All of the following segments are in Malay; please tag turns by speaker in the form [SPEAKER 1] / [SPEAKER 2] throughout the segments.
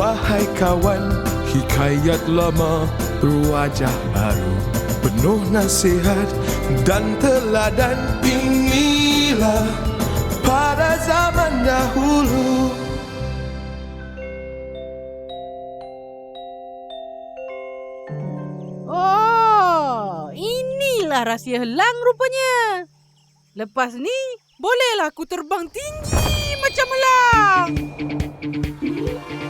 [SPEAKER 1] Wahai kawan, hikayat lama berwajah baru Penuh nasihat dan teladan inilah pada zaman dahulu
[SPEAKER 2] Oh, inilah rahsia helang rupanya. Lepas ni, bolehlah aku terbang tinggi macam helang. Thank you.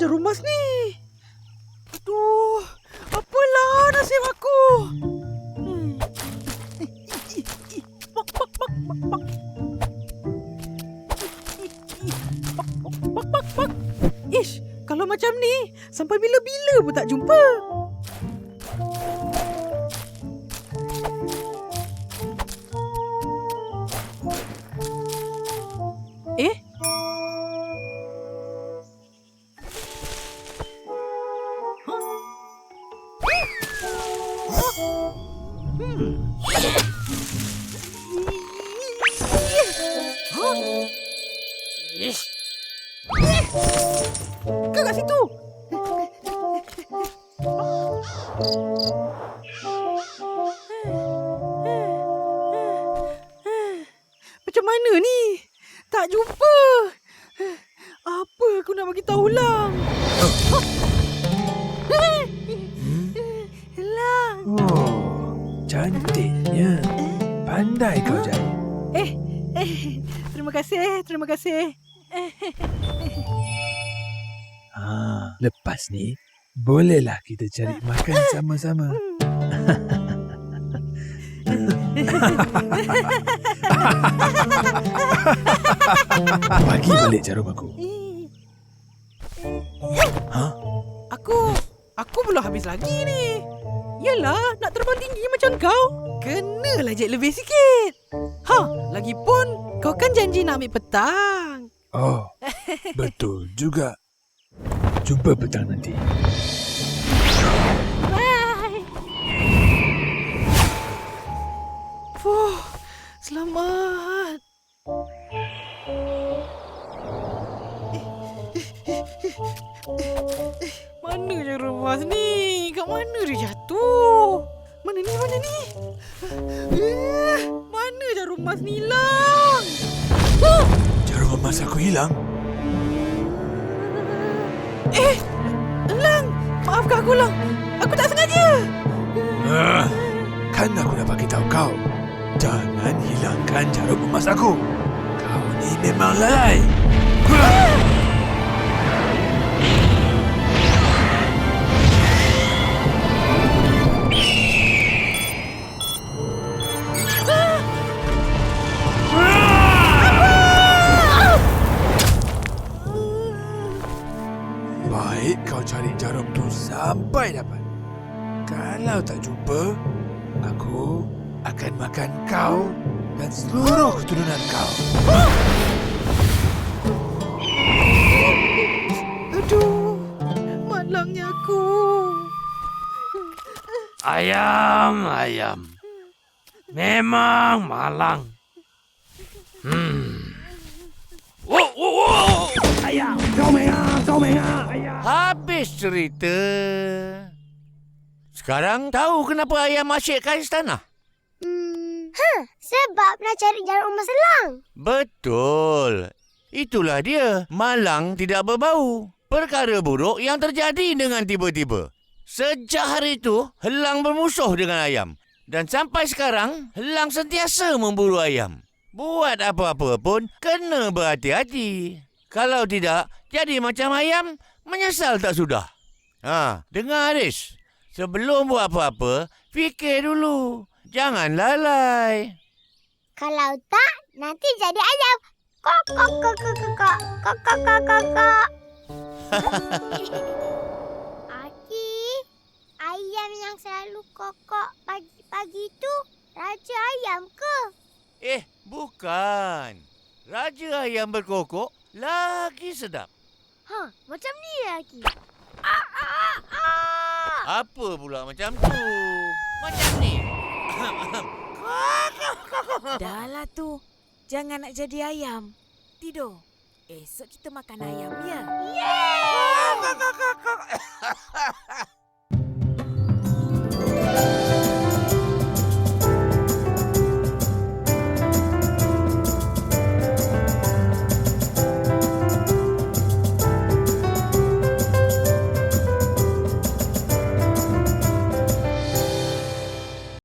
[SPEAKER 2] Jarum emas ni? Aduh, apalah nasib aku? Hmm. Ish, kalau macam ni, sampai bila-bila pun tak jumpa. Eh? Ish. Kau kat
[SPEAKER 3] Pandai kau jadi.
[SPEAKER 2] Eh, eh, terima kasih, terima kasih.
[SPEAKER 3] Ha, lepas ni, bolehlah kita cari makan sama-sama. Bagi balik jarum aku. Ha?
[SPEAKER 2] Aku, aku belum habis lagi ni. Yalah, nak terbang tinggi macam kau, kenalah je lebih sikit. Ha, lagipun kau kan janji nak ambil petang.
[SPEAKER 3] Oh, betul juga. Jumpa petang nanti.
[SPEAKER 2] Bye. Fuh, selamat. Mana jarum emas ni? Kat mana dia jatuh? Mana ni? Mana ni? Eh, Mana jarum emas ni hilang? Ah!
[SPEAKER 3] Jarum emas aku hilang.
[SPEAKER 2] Eh, Lang! Maafkan aku, Lang. Aku tak sengaja.
[SPEAKER 3] Ah, kan aku dah bagi tahu kau. Jangan hilangkan jarum emas aku. Kau ni memang lalai. Baik sampai dapat. Kalau tak jumpa, aku akan makan kau dan seluruh keturunan kau. Aduh, malangnya aku.
[SPEAKER 4] Ayam, ayam. Memang malang. Hmm. Oh oh oh Ayam, kau mengah, kau mengah.
[SPEAKER 5] Habis cerita. Sekarang tahu kenapa ayam asyik kat istana?
[SPEAKER 6] Hmm, ha, sebab nak cari jarum emas selang.
[SPEAKER 5] Betul. Itulah dia. Malang tidak berbau. Perkara buruk yang terjadi dengan tiba-tiba. Sejak hari itu, Helang bermusuh dengan ayam. Dan sampai sekarang, Helang sentiasa memburu ayam. Buat apa-apa pun, kena berhati-hati. Kalau tidak, jadi macam ayam, menyesal tak sudah. Ha, dengar Haris. Sebelum buat apa-apa, fikir dulu. Jangan lalai.
[SPEAKER 6] Kalau tak, nanti jadi ayam. Kok, kok, kok, kok, kok, kok, kok, kok, kok, kok, kok. Aki, ayam yang selalu kokok pagi-pagi tu raja ayam ke?
[SPEAKER 5] Eh, bukan. Raja ayam berkokok lagi sedap.
[SPEAKER 6] Ha, macam ni lagi. Ah, ah, ah.
[SPEAKER 5] Apa pula macam tu? Macam ni.
[SPEAKER 7] Dah lah tu. Jangan nak jadi ayam. Tidur. Esok kita makan ayam ya.
[SPEAKER 6] Yeay!